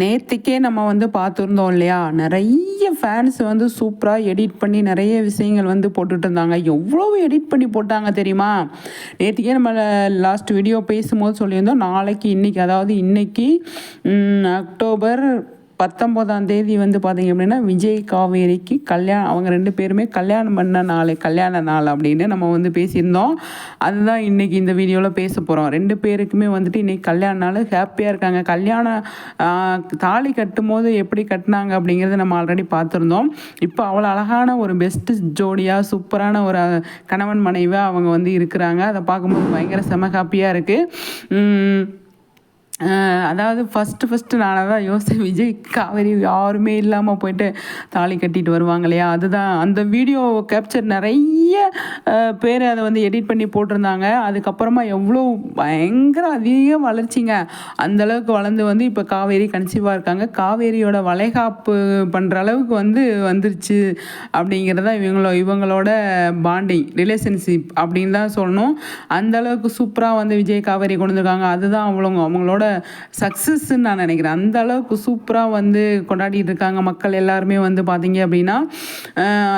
நேற்றுக்கே நம்ம வந்து பார்த்துருந்தோம் இல்லையா? நிறைய ஃபேன்ஸ் வந்து சூப்பராக எடிட் பண்ணி நிறைய விஷயங்கள் வந்து போட்டுட்டு இருந்தாங்க. எவ்வளோ எடிட் பண்ணி போட்டாங்க தெரியுமா? நேற்றுக்கே நம்ம லாஸ்ட் வீடியோ பேசும்போது சொல்லியிருந்தோம். நாளைக்கு இன்றைக்கி அதாவது இன்றைக்கி அக்டோபர் பத்தொம்போதாம் தேதி வந்து பார்த்திங்க அப்படின்னா விஜய் காவேரிக்கு கல்யாணம் அவங்க ரெண்டு பேருமே கல்யாணம் பண்ண நாள் கல்யாண நாள் அப்படின்னு நம்ம வந்து பேசியிருந்தோம். அதுதான் இன்றைக்கி இந்த வீடியோவில் பேச போகிறோம் ரெண்டு பேருக்குமே வந்துட்டு இன்றைக்கி கல்யாண நாள். ஹாப்பியாக இருக்காங்க. கல்யாணம் தாலி கட்டும் போது எப்படி கட்டினாங்க அப்படிங்கிறத நம்ம ஆல்ரெடி பார்த்துருந்தோம். இப்போ அவ்வளோ அழகான ஒரு பெஸ்ட்டு ஜோடியாக சூப்பரான ஒரு கணவன் மனைவியாக அவங்க வந்து இருக்கிறாங்க. அதை பார்க்கும்போது பயங்கர செம ஹாப்பியாக இருக்குது அதாவது ஃபஸ்ட்டு ஃபஸ்ட்டு நான் தான் யோசித்தேன் விஜய் காவேரி யாருமே இல்லாமல் போயிட்டு தாலி கட்டிட்டு வருவாங்க இல்லையா? அதுதான். அந்த வீடியோ கேப்சர் நிறைய பேர் அதை வந்து எடிட் பண்ணி போட்டிருந்தாங்க. அதுக்கப்புறமா எவ்வளோ பயங்கர அதிக வளர்ச்சிங்க. அந்தளவுக்கு வளர்ந்து வந்து இப்போ காவேரி கன்சீவாக இருக்காங்க. காவேரியோட வளைகாப்பு பண்ணுற அளவுக்கு வந்து வந்துருச்சு அப்படிங்கிறத இவங்களோ இவங்களோட பாண்டிங் ரிலேஷன்ஷிப் அப்படின்னு தான் சொல்லணும். அந்தளவுக்கு சூப்பராக வந்து விஜய் காவேரி கொண்டு வந்திருக்காங்க. அதுதான் அவங்களவங்க அவங்களோட சக்ஸஸ்ன்னு நான் நினைக்கிறேன். அந்த அளவுக்கு சூப்பராக வந்து கொண்டாடிட்டு இருக்காங்க மக்கள் எல்லாருமே வந்து பார்த்தீங்க அப்படின்னா.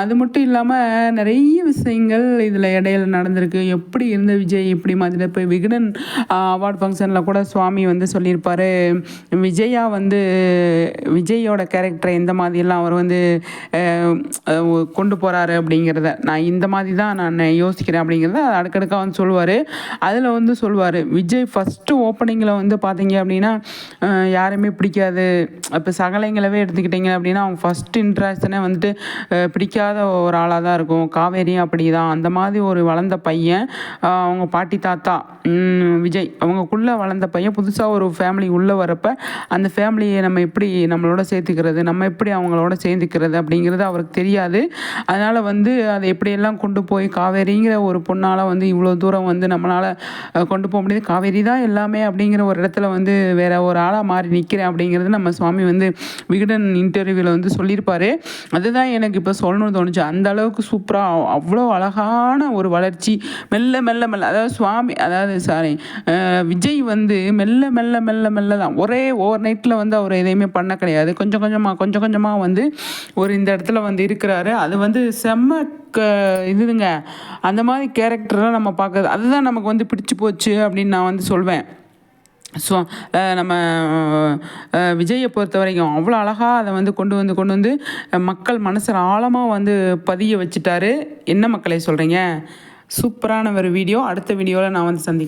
அது மட்டும் இல்லாமல் நிறைய விஷயங்கள் இதில் இடையில நடந்திருக்கு. எப்படி இருந்த விஜய் இப்படி மாதிரி இப்போ விகடன் அவார்ட் ஃபங்க்ஷனில் கூட சுவாமி வந்து சொல்லியிருப்பார். விஜயா வந்து விஜயோட கேரக்டரை எந்த மாதிரிலாம் அவர் வந்து கொண்டு போகிறாரு அப்படிங்கிறத நான் இந்த மாதிரி தான் நான் யோசிக்கிறேன் அப்படிங்கிறத அடுக்கடுக்காக வந்து சொல்லுவார். அதில் வந்து சொல்லுவார் விஜய் ஃபஸ்ட்டு ஓப்பனிங்கில் வந்து பார்த்து பார்த்தீங்க அப்படின்னா யாருமே பிடிக்காது. இப்போ சகலைங்களவே எடுத்துக்கிட்டிங்க அப்படின்னா அவங்க ஃபஸ்ட் இன்ட்ராக்ஷனே வந்துட்டு பிடிக்காத ஒரு ஆளாக தான் இருக்கும். காவேரியும் அப்படி தான் அந்த மாதிரி ஒரு வளர்ந்த பையன் அவங்க பாட்டி தாத்தா விஜய் அவங்கக்குள்ளே வளர்ந்த பையன் புதுசாக ஒரு ஃபேமிலி உள்ளே வரப்போ அந்த ஃபேமிலியை நம்ம எப்படி நம்மளோட சேர்த்துக்கிறது நம்ம எப்படி அவங்களோட சேர்ந்துக்கிறது அப்படிங்கிறது அவருக்கு தெரியாது. அதனால் வந்து அதை எப்படியெல்லாம் கொண்டு போய் காவேரிங்கிற ஒரு பொண்ணால் வந்து இவ்வளோ தூரம் வந்து நம்மளால் கொண்டு போக முடியாது? காவேரி தான் எல்லாமே அப்படிங்கிற ஒரு இடத்துல இடத்துல வந்து வேற ஒரு ஆளாக மாறி நிற்கிறேன் அப்படிங்கிறது நம்ம சுவாமி வந்து விகடன் இன்டர்வியூவில் வந்து சொல்லியிருப்பார். அதுதான் எனக்கு இப்போ சொல்லணும்னு தோணுச்சு. அந்த அளவுக்கு சூப்பராக அவ்வளோ அழகான ஒரு வளர்ச்சி. மெல்ல மெல்ல மெல்ல அதாவது சுவாமி அதாவது சாரி விஜய் வந்து மெல்ல மெல்ல மெல்ல மெல்ல தான். ஒரே ஓவர் நைட்டில் வந்து அவர் எதையுமே பண்ண கிடையாது. கொஞ்சம் கொஞ்சமாக கொஞ்சம் கொஞ்சமாக வந்து ஒரு இந்த இடத்துல வந்து இருக்கிறாரு. அது வந்து செம்ம க இதுங்க. அந்த மாதிரி கேரக்டர்லாம் நம்ம பார்க்குறது. அதுதான் நமக்கு வந்து பிடிச்சி போச்சு அப்படின்னு நான் வந்து சொல்வேன். ஸோ நம்ம விஜயை பொறுத்த வரைக்கும் அவ்வளோ அழகாக அதை வந்து கொண்டு வந்து கொண்டு வந்து மக்கள் மனசில் ஆழமாக வந்து பதிய வச்சுட்டாரு. என்ன மக்களை சொல்கிறீங்க சூப்பரான ஒரு வீடியோ. அடுத்த வீடியோவில் நான் வந்து சந்திக்கிறேன்.